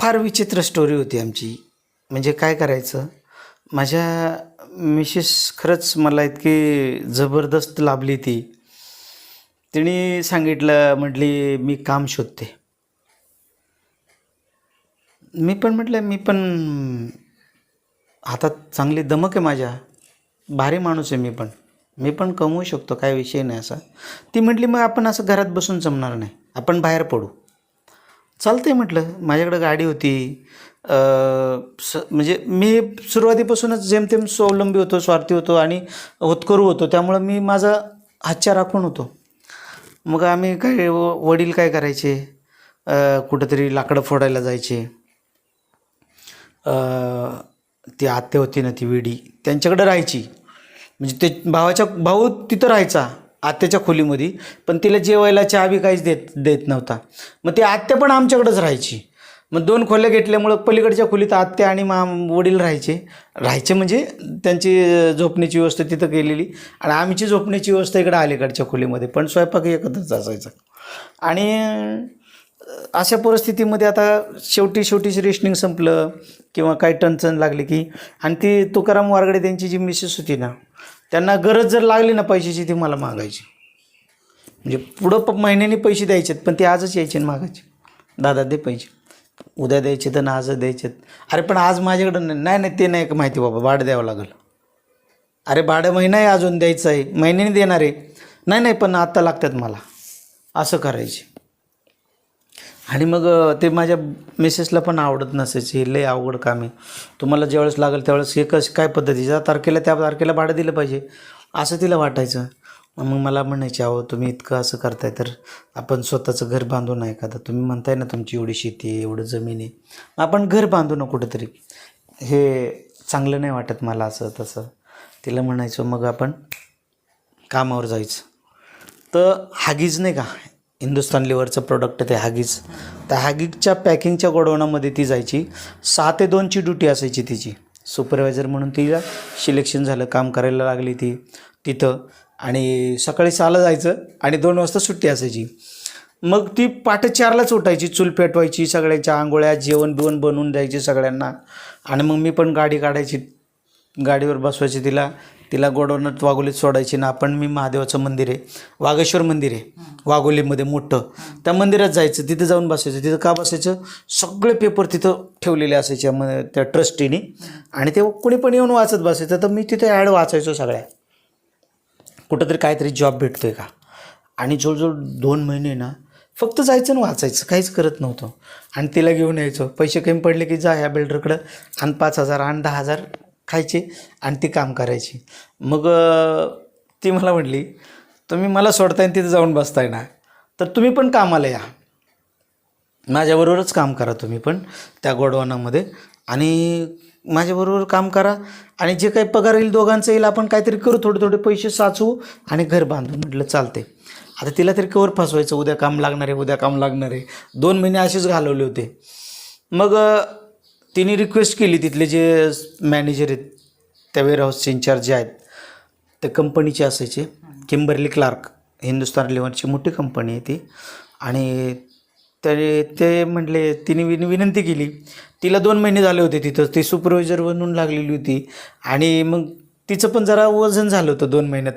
फार विचित्र स्टोरी होती आमची. म्हणजे काय करायचं? माझ्या मिसेस खरंच मला इतकी जबरदस्त लाभली ती. तिने सांगितलं म्हटली मी काम शोधते. मी पण म्हटलं मी पण हातात चांगली दमक आहे माझ्या. भारी माणूस आहे मी पण. मी पण कमवू शकतो काय विषय नाही असा. ती म्हटली मग आपण असं घरात बसून जमणार नाही. आपण बाहेर पडू. चालतंय म्हटलं. माझ्याकडं गाडी होती. स म्हणजे मी सुरुवातीपासूनच जेमतेम स्वावलंबी होतो स्वार्थी होतो आणि होतकरू होतो. त्यामुळं मी माझा हातच्या राखून होतो. मग आम्ही काय व- वडील काय करायचे? कुठंतरी लाकडं फोडायला जायचे. ती आत्या होती ना ती विडी त्यांच्याकडे राहायची. म्हणजे ते भावाच्या भाऊ तिथं राहायचा. आत्याच्या खोलीमध्ये पण तिला जेवायला चहा बी काहीच देत देत नव्हता. मग ती आत्या पण आमच्याकडंच राहायची. मग दोन खोल्या घेतल्यामुळं पलीकडच्या खोलीत आत्या आणि मा वडील राहायचे. राहायचे म्हणजे त्यांची झोपण्याची व्यवस्था तिथं केलेली. आणि आमची झोपण्याची व्यवस्था इकडं अलीकडच्या खोलीमध्ये. पण स्वयंपाक एकत्रच असायचा. आणि अशा परिस्थितीमध्ये आता शेवटी शेवटी रेशनिंग संपलं. किंवा काही टणचण लागली की आणि ती तुकाराम वारगडे त्यांची जी मिसेस होती ना त्यांना गरज जर लागली ना पैशाची ती मला मागायची. म्हणजे पुढं प महिन्याने पैसे द्यायचेत पण ते आजच यायचे आणि मागायचे. दादा दे पैसे. उद्या द्यायचे तर आजच द्यायचेत. अरे पण आज माझ्याकडं नाही नाही नाही ते नाही का माहिती बाबा भाडं द्यावं लागेल. अरे भाडं महिना आहे अजून द्यायचं आहे महिन्याने देणार आहे. नाही नाही पण आत्ता लागतात मला. असं करायचे. आणि मग ते माझ्या मिसेसला पण आवडत नसायचे. लय अवघड काम आहे. तुम्हाला ज्यावेळेस लागेल त्यावेळेस हे कसं काय पद्धती? ज्या तारखेला त्या तारखेला भाडं दिलं पाहिजे. असं तिला वाटायचं. मग मला म्हणायचे अहो तुम्ही इतकं असं करताय तर आपण स्वतःचं घर बांधू नाही का? तर तुम्ही म्हणताय ना तुमची एवढी शेती आहे एवढं जमीन आहे. मग आपण घर बांधू ना कुठंतरी. हे चांगलं नाही वाटत मला असं तसं. तिला म्हणायचं मग आपण कामावर जायचं. तर हागीज नाही का? हिंदुस्तान लिव्हरचं प्रोडक्ट ते हॅगीज त्या हॅगीजच्या पॅकिंगच्या गोडवणामध्ये ती जायची. सहा ते दोनची ड्युटी असायची तिची. सुपरवायझर म्हणून तिला सिलेक्शन झालं काम करायला लागली ती तिथं. आणि सकाळी सहाला जायचं आणि दोन वाजता सुट्टी असायची. मग ती पाटे चारलाच उठायची चूल पेटवायची सगळ्यांच्या आंघोळ्या जेवण बिवण बनवून द्यायची सगळ्यांना. आणि मग मी पण गाडी काढायची. गाडीवर बसवायची तिला. तिला गोडवनात वाघोलीत सोडायची ना आपण मी महादेवाचं मंदिर आहे वाघेश्वर मंदिर आहे वाघोलीमध्ये मोठं. त्या मंदिरात जायचं तिथं जाऊन बसायचं तिथं का बसायचं? सगळे पेपर तिथं ठेवलेले असायचे म त्या ट्रस्टीने आणि ते कोणी पण येऊन वाचत बसायचं तर मी तिथे ॲड वाचायचो सगळ्या. कुठंतरी काहीतरी जॉब भेटतो आहे का? आणि जवळजवळ दोन महिने ना फक्त जायचं आणि वाचायचं काहीच करत नव्हतं. आणि तिला घेऊन यायचो. पैसे कमी पडले की जा ह्या बिल्डरकडं आणि पाच हजार आणि दहा हजार. खायची आणि ती काम करायची. मग ती मला म्हटली तुम्ही मला सोडताय आणि तिथं जाऊन बसताय ना तर तुम्ही पण कामाला या. माझ्याबरोबरच काम करा तुम्ही पण त्या गोडवानामध्ये आणि माझ्याबरोबर काम करा आणि जे काही पगार येईल दोघांचं येईल आपण काहीतरी करू थोडे थोडे पैसे साचवू आणि घर बांधू. म्हटलं चालते आता तिला तरी कवर फसवायचं उद्या काम लागणार आहे उद्या काम लागणार आहे. दोन महिने असेच घालवले होते. मग तिने रिक्वेस्ट केली तिथले जे मॅनेजर आहेत त्या वेअरहाऊसचे इन्चार्ज जे आहेत ते कंपनीचे असायचे किंबर्ली क्लार्क हिंदुस्तान लिव्हरची मोठी कंपनी आहे ती. आणि ते ते म्हटले तिने विन विनंती केली. तिला दोन महिने झाले होते तिथं ती सुपरवायझर बनून लागलेली होती. आणि मग तिचं पण जरा वजन झालं होतं दोन महिन्यात.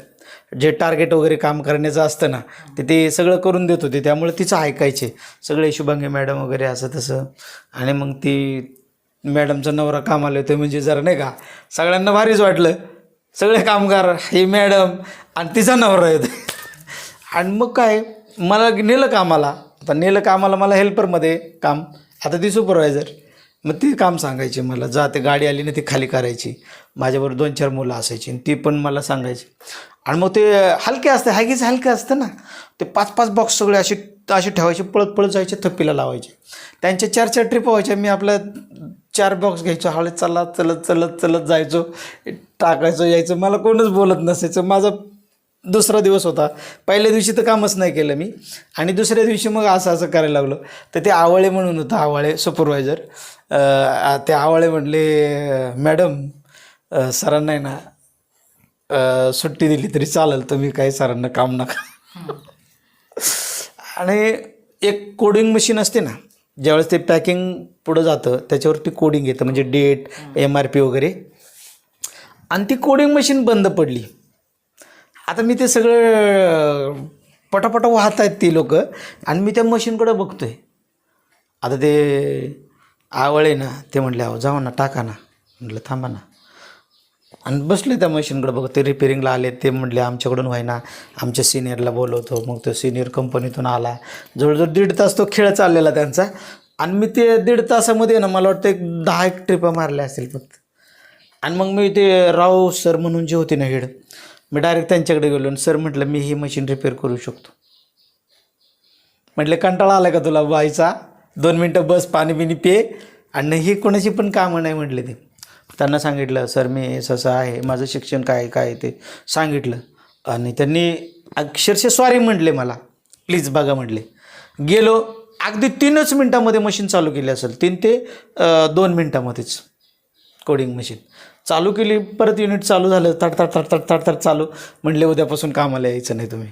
जे टार्गेट वगैरे काम करण्याचं असतं ना ते ते सगळं करून देत होते. त्यामुळे तिचं ऐकायचे. सगळे शुभांगी मॅडम वगैरे असं तसं. आणि मग ती मॅडमचा नवरा कामाला येतो म्हणजे जरा नाही का सगळ्यांना भारीच वाटलं. सगळे कामगार हे मॅडम आणि तिचा नवरा येतो आणि मग काय मला नेलं कामाला. आता नेलं कामाला मला हेल्परमध्ये काम आता ती सुपरवायझर मग ती काम सांगायची मला जा ते गाडी आली ना ती खाली करायची. माझ्याबरोबर दोन चार मुलं असायची आणि ती पण मला सांगायची. आणि मग ते हलके असते हागीच हलके असतं ना. ते पाच पाच बॉक्स सगळे असे असे ठेवायचे पळत पळत जायचे थप्पीला लावायचे. त्यांच्या चार चार ट्रिप व्हायच्या मी आपल्या चार बॉक्स घ्यायचो हळद चालत चलत चलत चलत जायचो टाकायचो यायचं. मला कोणच बोलत नसायचं. माझा दुसरा दिवस होता. पहिल्या दिवशी तर कामच नाही केलं मी. आणि दुसऱ्या दिवशी मग असं असं करायला लागलो. तर ते आवळे म्हणून होतं आवळे सुपरवायझर ते आवळे म्हणले मॅडम सरांना आहे ना सुट्टी दिली तरी चालेल. तुम्ही काही सरांना काम नका. आणि एक कोडिंग मशीन असते ना ज्यावेळेस ते पॅकिंग पुढं जातं त्याच्यावरती कोडिंग येतं म्हणजे डेट एम आर पी वगैरे. आणि ती कोडिंग मशीन बंद पडली. आता मी ते सगळं पटापटा वाहत आहेत ती लोक आणि मी त्या मशीनकडे आहे आता ते आवळे ना ते म्हणले अहो जाऊ ना टाका ना. म्हटलं थांबा ना. आणि बसले त्या मशीनकडे बघ ते रिपेरिंगला आले ते म्हटले आमच्याकडून व्हायना आमच्या सिनियरला बोलवतो. मग तो सिनियर कंपनीतून आला. जवळजवळ दीड तास तो खेळ चाललेला त्यांचा. आणि मी ते दीड तासामध्ये ना मला वाटतं एक दहा एक ट्रिपा मारल्या असतील फक्त. आणि मग मी ते राव सर म्हणून जे होते ना हेड मी डायरेक्ट त्यांच्याकडे गेलो आणि सर म्हटलं मी ही मशीन रिपेअर करू शकतो. म्हटलं कंटाळा आला का तुला बाईचा? दोन मिनटं बस पाणी बिनी पे. आणि ही कोणाची पण कामं नाही म्हटले ते. त्यांना सांगितलं सर मी असं असं आहे माझं शिक्षण काय आहे, काय आहे ते सांगितलं. आणि त्यांनी अक्षरशः सॉरी म्हटले मला. प्लीज बघा म्हटले. गेलो अगदी तीनच मिनटामध्ये मशीन चालू केली असेल तीन ते दोन मिनटामध्येच कोडिंग मशीन चालू केली परत युनिट चालू झालं तड तड तड तड तड चालू. म्हणले उद्यापासून कामाला यायचं नाही तुम्ही.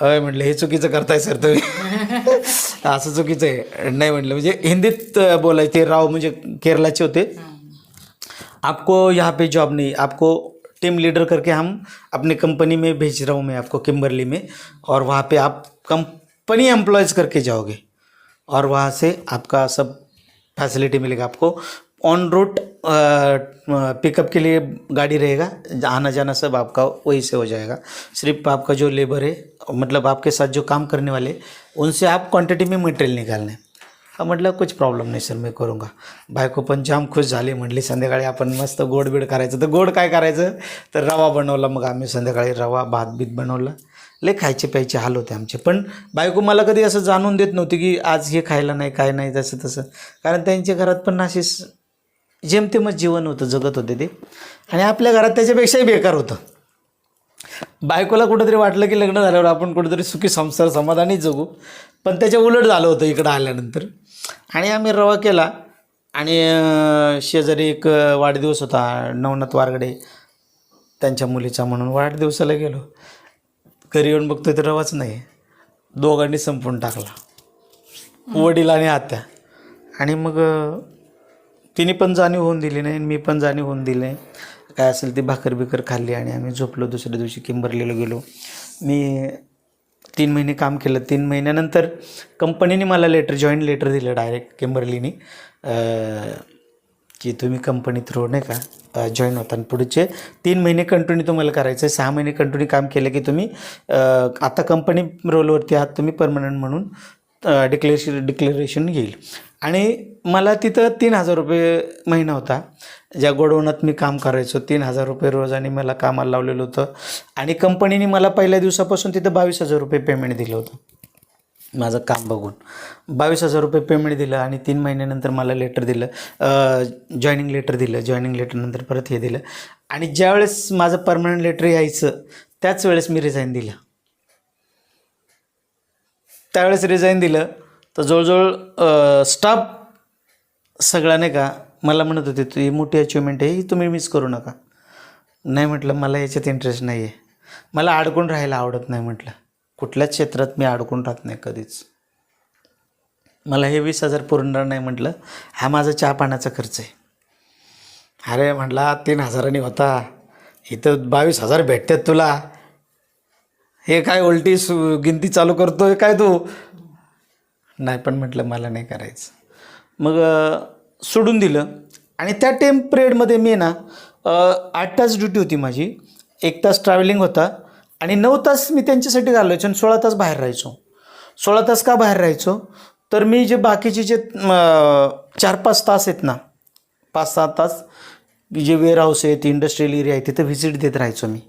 अय म्हटलं हे चुकीचं करताय सर तुम्ही. असं चुकीचं आहे. नाही म्हटलं म्हणजे हिंदीत बोलायचे राव म्हणजे केरलाचे होते. आपको यहाँ पे जॉब नहीं आपको टीम लीडर करके हम अपने कंपनी में भेज रहा हूँ मैं आपको किम्बरली में और वहाँ पे आप कंपनी एम्प्लॉयज़ करके जाओगे और वहाँ से आपका सब फैसिलिटी मिलेगा आपको। ऑन रूट पिकअप के लिए गाड़ी रहेगा आना जाना सब आपका वहीं से हो जाएगा। सिर्फ़ आपका जो लेबर है मतलब आपके साथ जो काम करने वाले, उनसे आप क्वांटिटी में मटेरियल निकालना है। म्हटलं कुछ प्रॉब्लेम नाही सर मी करूंगा. बायको पण जाम खुश झाली म्हटली संध्याकाळी आपण मस्त गोड बीड करायचं. तर गोड काय करायचं? तर रवा बनवला मग आम्ही संध्याकाळी रवा भात बीत बनवला. लय खायचे प्यायचे हाल होते आमचे. पण बायको मला कधी असं जाणून देत नव्हती की आज हे खायला नाही काय नाही तसं तसं. कारण त्यांच्या घरात पण असे जेमतेमच जीवन होतं जगत होते ते. आणि आपल्या घरात त्याच्यापेक्षाही बेकार होतं. बायकोला कुठंतरी वाटलं की लग्न झाल्यावर आपण कुठंतरी सुखी संसार समाधानी जगू. पण त्याच्या उलट झालं होतं इकडं आल्यानंतर. आणि आम्ही रवा केला. आणि शेजारी एक वाढदिवस होता नवनाथ वारगडे त्यांच्या मुलीचा म्हणून वाढदिवसाला गेलो. घरी येऊन बघतो तर रवाच नाही. दोघांनी संपून टाकला. वडील आणि आत्या. आणि मग तिने पण जाणीव होऊन दिली नाही आणि मी पण जाणीव होऊन दिली नाही. काय असेल ती भाकर बिकर खाल्ली आणि आम्ही झोपलो दुसऱ्या दिवशी किंबरलेलो गेलो. मी तीन महिने काम केलं. तीन महिन्यानंतर कंपनीने मला लेटर जॉईन लेटर दिलं डायरेक्ट किंबर्लीनी. की तुम्ही कंपनी थ्रू नाही का जॉईन होता. आणि पुढचे तीन महिने कंटिन्यू तुम्हाला करायचं आहे. सहा महिने कंटिन्यू काम केलं की तुम्ही आता कंपनी रोलवरती आहात तुम्ही परमनंट म्हणून डिक्लेरेशन डिक्लेरेशन येईल आणि मला तिथं तीन हजार रुपये महिना होता. ज्या गोडवणात मी काम करायचो तीन हजार रुपये रोज आणि मला कामाला लावलेलं होतं. आणि कंपनीने मला पहिल्या दिवसापासून तिथं बावीस हजार रुपये पेमेंट दिलं होतं. माझं काम बघून. बावीस हजार रुपये पेमेंट दिलं आणि तीन महिन्यानंतर मला लेटर दिलं जॉईनिंग लेटर दिलं जॉईनिंग लेटरनंतर परत हे दिलं. आणि ज्यावेळेस माझं परमनंट लेटर यायचं त्याच वेळेस मी रिझाईन दिलं. त्यावेळेस रिझाईन दिलं तर जवळजवळ स्टाफ सगळा नाही का मला म्हणत होते तू ही मोठी अचिव्हमेंट आहे ही तुम्ही मिस करू नका. नाही म्हटलं मला याच्यात इंटरेस्ट नाही आहे मला अडकून राहायला आवडत नाही म्हटलं. कुठल्याच क्षेत्रात मी अडकून राहत नाही कधीच. मला हे वीस हजार पुरणार नाही म्हटलं. हा माझा चहा पाण्याचा खर्च आहे. अरे म्हटला तीन हजारांनी होता. इथं बावीस हजार भेटतात तुला. हे काय उलटी सु गिनती चालू करतो आहे काय तू? नाही पण म्हटलं मला नाही करायचं. मग सोडून दिलं. आणि त्या टेम पिरियडमध्ये मी ना आठ तास ड्युटी होती माझी. एक तास ट्रॅव्हलिंग होता. आणि नऊ तास मी त्यांच्यासाठी घालवायचो आणि सोळा तास बाहेर राहायचो. सोळा तास का बाहेर राहायचो? तर मी जे बाकीचे जे चार पाच तास आहेत ना पाच सहा तास जे वेअरहाऊस आहेत इंडस्ट्रियल एरिया आहे तिथं व्हिजिट देत राहायचो मी.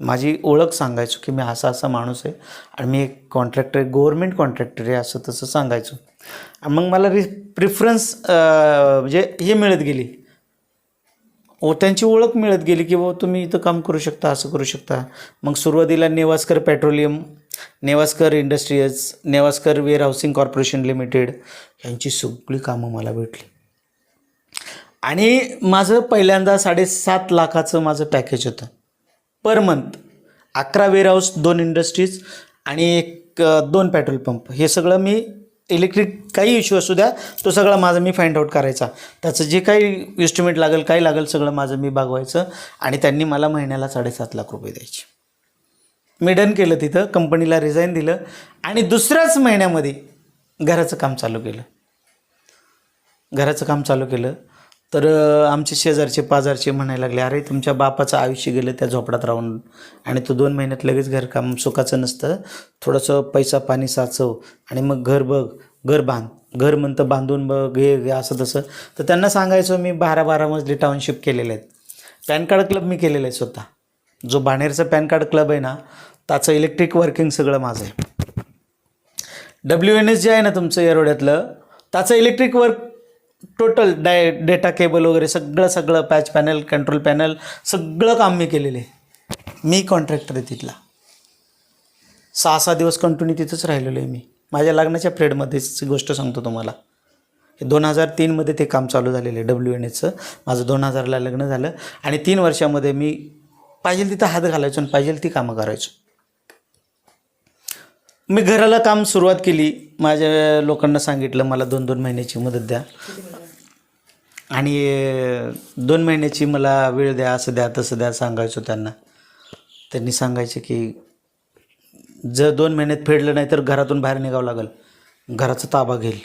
माझी ओळख सांगायचो की मी असा असा माणूस आहे. आणि मी एक कॉन्ट्रॅक्टर आहे गव्हर्मेंट कॉन्ट्रॅक्टर आहे असं तसं सांगायचो. मग मला रि प्रिफरन्स म्हणजे हे मिळत गेली. ओ त्यांची ओळख मिळत गेली की बाबा तुम्ही इथं काम करू शकता असं करू शकता. मग सुरुवातीला Nevaskar petroleum Nevaskar industries Nevaskar warehousing corporation limited यांची सगळी कामं मला भेटली. आणि माझं पहिल्यांदा साडेसात लाखाचं माझं पॅकेज होतं. पर मंथ अकरा वेअरहाऊस दोन इंडस्ट्रीज आणि एक दोन पेट्रोल पंप हे सगळं मी इलेक्ट्रिक काही इश्यू असू द्या तो सगळा माझा मी फाइंड आउट करायचा. त्याचं जे काही इस्टिमेट लागेल काय लागेल सगळं माझं मी भागवायचं आणि त्यांनी मला महिन्याला साडेसात लाख रुपये द्यायचे. मी डन केलं तिथं कंपनीला रिझाईन दिलं आणि दुसऱ्याच महिन्यामध्ये घराचं काम चालू केलं. घराचं काम चालू केलं. तर आमचे शेजारचे पाजारचे म्हणायला लागले अरे तुमच्या बापाचं आयुष्य गेलं त्या झोपडात राहून आणि तो दोन महिन्यात लगेच घरकाम सुखाचं नसतं. थोडंसं पैसा पाणी साचव आणि मग घर बघ घर बांध. घर म्हणतं बांधून बघ हे असं तसं. तर त्यांना सांगायचं मी बारा बारा मजली टाउनशिप केलेले आहेत. पॅन कार्ड क्लब मी केलेला आहे स्वतः. जो बाणेरचा पॅन कार्ड क्लब आहे ना त्याचं इलेक्ट्रिक वर्किंग सगळं माझं आहे. डब्ल्यू एन एस जे आहे ना तुमचं एरोड्यातलं त्याचं electric work total die data cable वगैरे सगळं सगळं पॅच पॅनल कंट्रोल पॅनल सगळं काम मी केलेलं आहे. मी कॉन्ट्रॅक्टर आहे तिथला. सहा सहा दिवस कंटिन्यू तिथंच राहिलेलो आहे मी. माझ्या लग्नाच्या पिरियडमध्येच गोष्ट सांगतो तुम्हाला. दोन हजार तीनमध्ये ते काम चालू झालेलं आहे डब्ल्यू एन एचं माझं दोन हजारला लग्न झालं आणि तीन वर्षामध्ये मी पाहिजे तिथं हात घालायचो आणि पाहिजे ती कामं करायचो. मी घराला काम सुरुवात केली. माझ्या लोकांना सांगितलं मला दोन दोन महिन्याची मदत द्या. आणि दोन महिन्याची मला वेळ द्या असं द्या तसं द्या सांगायचो त्यांना. त्यांनी सांगायचे की जर दोन महिन्यात फेडलं नाही तर घरातून बाहेर निघावं लागेल. घराचा ताबा घेईल.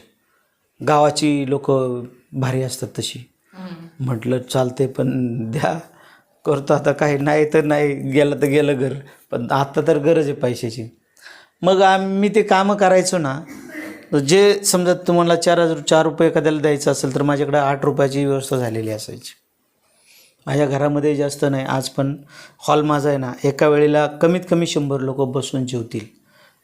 गावाची लोक भारी असतात तशी. म्हटलं चालते पण द्या. करतो आता काही. नाही तर नाही. गेलं तर गेलं घर. पण आत्ता तर गरज आहे पैशाची. मग आम्ही ते कामं करायचो ना जे समजा तुम्हाला चार हजार चार रुपये एखाद्याला द्यायचं असेल तर माझ्याकडे आठ रुपयाची व्यवस्था झालेली असायची. माझ्या घरामध्ये जास्त नाही आज पण हॉल माझा आहे ना एका वेळेला कमीत कमी शंभर लोक बसून जेवतील.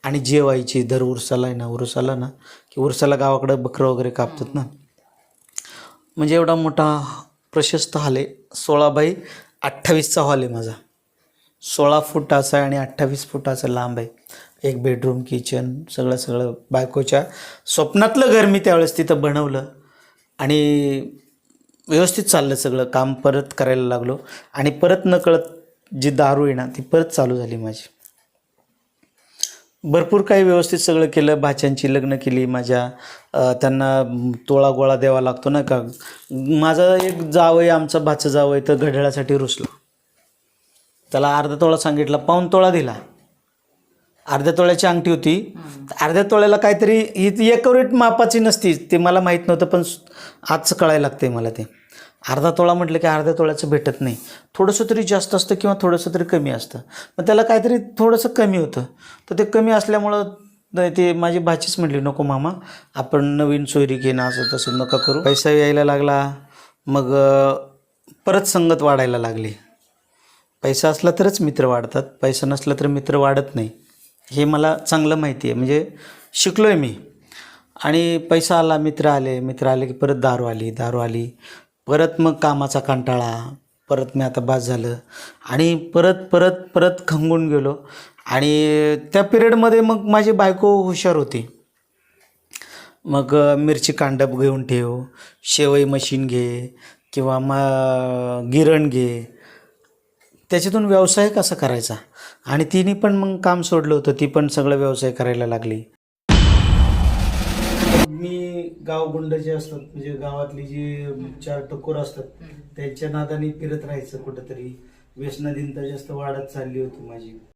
आणि जेवायची दर उरसाला आहे ना उरसाला ना की उरसाला गावाकडं बकरं वगैरे कापतात ना. म्हणजे एवढा मोठा प्रशस्त हॉल आहे. सोळा बाई अठ्ठावीसचा हॉल आहे माझा. सोळा फुटाचा आहे आणि अठ्ठावीस फुटाचा लांब आहे. एक बेडरूम किचन सगळं सगळं. बायकोच्या स्वप्नातलं घर मी त्यावेळेस तिथं बनवलं. आणि व्यवस्थित चाललं सगळं. काम परत करायला लागलो. आणि परत नकळत जी दारू आहे ना ती परत चालू झाली माझी. भरपूर काही व्यवस्थित सगळं केलं. भाच्यांची लग्न केली माझ्या. त्यांना तोळा गोळा द्यावा लागतो ना का? माझा एक जावं आहे आमचा भाचं जावं तर घड्याळासाठी रुसला. त्याला अर्धा तोळा सांगितला. पाऊन तोळा दिला. अर्ध्या तोळ्याची अंगठी होती. अर्ध्या तोळ्याला काहीतरी ही एकवरेट मापाची नसती ते मला माहीत नव्हतं पण आजचं कळायला लागते मला ते. अर्धा तोळा म्हटलं की अर्ध्या तोळ्याचं भेटत नाही. थोडंसं तरी जास्त असतं किंवा थोडंसं तरी कमी असतं. मग त्याला काहीतरी थोडंसं कमी होतं. तर ते कमी असल्यामुळं ते माझी भाचीच म्हटली नको मामा आपण नवीन सोयरी घेणं असं तसं नका करू. पैसा यायला लागला. मग परत संगत वाढायला लागली. पैसा असला तरच मित्र वाढतात. पैसा नसला तर मित्र वाढत नाही. हे मला चांगलं माहिती आहे. म्हणजे शिकलो आहे मी. आणि पैसा आला मित्र आले. मित्र आले की परत दारू आली दारू आली. परत मग कामाचा कंटाळा. परत मी आता बाद झालं. आणि परत परत परत खंगून गेलो. आणि त्या पिरियडमध्ये मग माझी बायको हुशार होती. मग मिरची कांडप घेऊन ठेव शेवई मशीन घे किंवा मग गिरण घे. त्याच्यातून व्यवसाय कसा करायचा? आणि तिने पण मग काम सोडलं होतं. ती पण सगळं व्यवसाय करायला लागली. मी गावगुंड जे असतात म्हणजे गावातली जी चार टकोर असतात त्यांच्या नादाने फिरत राहायचं कुठंतरी. व्यसनाधीनता जास्त वाढत चालली होती माझी.